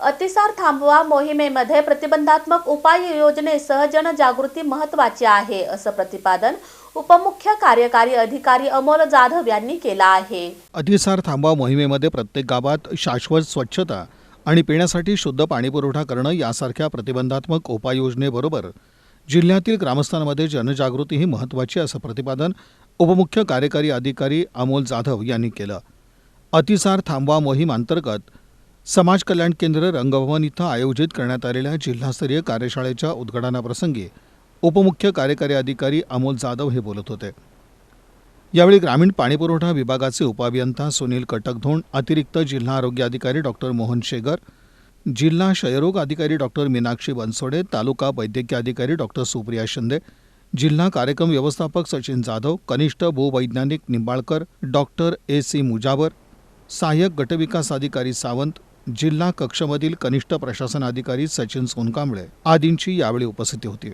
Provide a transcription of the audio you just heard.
अतिसार थांबवा मोहिमेमध्ये प्रतिबंधात्मक उपाययोजनेसह जनजागृती महत्वाची आहे असं प्रतिपादन उपमुख्य कार्यकारी अधिकारी अमोल जाधव यांनी केलं आहे. अतिसार थांबवा मोहिमेमध्ये प्रत्येक गावात शाश्वत स्वच्छता आणि पिण्यासाठी शुद्ध पाणीपुरवठा करणं यासारख्या प्रतिबंधात्मक उपाययोजनेबरोबर जिल्ह्यातील ग्रामस्थांमध्ये जनजागृती ही महत्त्वाची असं प्रतिपादन उपमुख्य कार्यकारी अधिकारी अमोल जाधव यांनी केलं. अतिसार थांबवा मोहीम अंतर्गत समाज कल्याण केंद्र रंगभवन इथं आयोजित करण्यात आलेल्या जिल्हास्तरीय कार्यशाळेच्या उद्घाटनाप्रसंगी उपमुख्य कार्यकारी अधिकारी अमोल जाधव हे बोलत होते. यावेळी ग्रामीण पाणीपुरवठा विभागाचे उपअभियंता सुनील कटकधोंड अतिरिक्त जिल्हा आरोग्य अधिकारी डॉक्टर मोहन शेगर जिल्हा क्षयरोग अधिकारी डॉक्टर मीनाक्षी बनसोडे तालुका वैद्यकीय अधिकारी डॉक्टर सुप्रिया शिंदे जिल्हा कार्यक्रम व्यवस्थापक सचिन जाधव कनिष्ठ भूवैज्ञानिक Nimbalkar doctor A C Mujawar सहाय्यक गटविकास अधिकारी सावंत जिल्हा कक्षमधील कनिष्ठ प्रशासन अधिकारी सचिन सोनकांबळे आदींची यावेळी उपस्थिती होती.